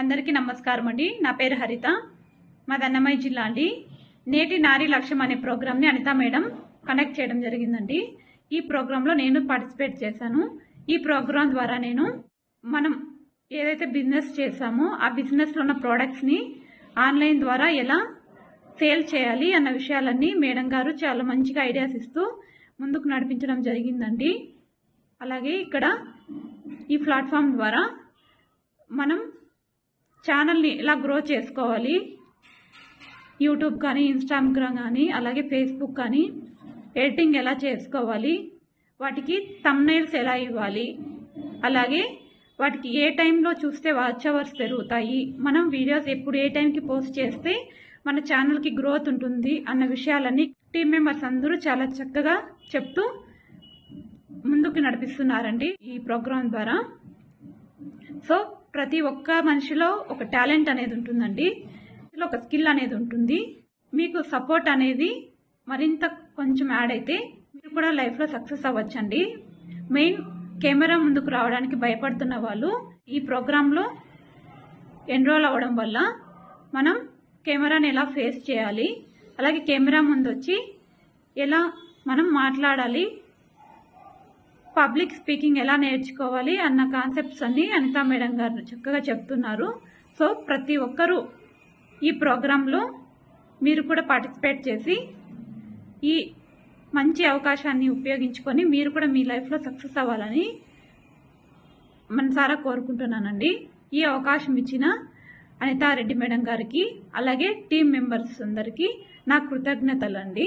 అందరికీ నమస్కారం అండి. నా పేరు హరిత. మాది అన్నమయ్య జిల్లా అండి. నేటి నారీ లక్ష్యం అనే ప్రోగ్రామ్ని అనిత మేడం కనెక్ట్ చేయడం జరిగిందండి. ఈ ప్రోగ్రాంలో నేను పార్టిసిపేట్ చేశాను. ఈ ప్రోగ్రాం ద్వారా నేను మనం ఏదైతే బిజినెస్ చేశామో ఆ బిజినెస్లో ఉన్న ప్రోడక్ట్స్ని ఆన్లైన్ ద్వారా ఎలా సేల్ చేయాలి అన్న విషయాలన్నీ మేడం గారు చాలా మంచిగా ఐడియాస్ ఇస్తూ ముందుకు నడిపించడం జరిగిందండి. అలాగే ఇక్కడ ఈ ప్లాట్ఫామ్ ద్వారా మనం ఛానల్ని ఎలా గ్రో చేసుకోవాలి. యూట్యూబ్ కానీ ఇన్స్టాగ్రామ్ కానీ అలాగే ఫేస్బుక్ కానీ ఎడిటింగ్ ఎలా చేసుకోవాలి వాటికి తమ్నైల్స్ ఎలా ఇవ్వాలి అలాగే వాటికి ఏ టైంలో చూస్తే వాచ్ అవర్స్ పెరుగుతాయి మనం వీడియోస్ ఎప్పుడు ఏ టైంకి పోస్ట్ చేస్తే మన ఛానల్కి గ్రోత్ ఉంటుంది అన్న విషయాలన్నీ టీం మెంబర్స్ అందరూ చాలా చక్కగా చెప్తూ ముందుకు నడిపిస్తున్నారండి ఈ ప్రోగ్రాం ద్వారా. సో ప్రతి ఒక్క మనిషిలో ఒక టాలెంట్ అనేది ఉంటుందండి. ఒక స్కిల్ అనేది ఉంటుంది. మీకు సపోర్ట్ అనేది మరింత కొంచెం యాడ్ అయితే మీరు కూడా లైఫ్లో సక్సెస్ అవ్వచ్చండి. మెయిన్ కెమెరా ముందుకు రావడానికి భయపడుతున్న వాళ్ళు ఈ ప్రోగ్రాంలో ఎన్రోల్ అవ్వడం వల్ల మనం కెమెరాని ఎలా ఫేస్ చేయాలి అలాగే కెమెరా ముందు వచ్చి ఎలా మనం మాట్లాడాలి పబ్లిక్ స్పీకింగ్ ఎలా నేర్చుకోవాలి అన్న కాన్సెప్ట్స్ అన్ని అనితా మేడం గారు చక్కగా చెప్తున్నారు. సో ప్రతి ఒక్కరూ ఈ ప్రోగ్రాంలో మీరు కూడా పార్టిసిపేట్ చేసి ఈ మంచి అవకాశాన్ని ఉపయోగించుకొని మీరు కూడా మీ లైఫ్లో సక్సెస్ అవ్వాలని మనసారా కోరుకుంటున్నానండి. ఈ అవకాశం ఇచ్చిన అనితారెడ్డి మేడం గారికి అలాగే టీం మెంబర్స్ అందరికీ నా కృతజ్ఞతలు అండి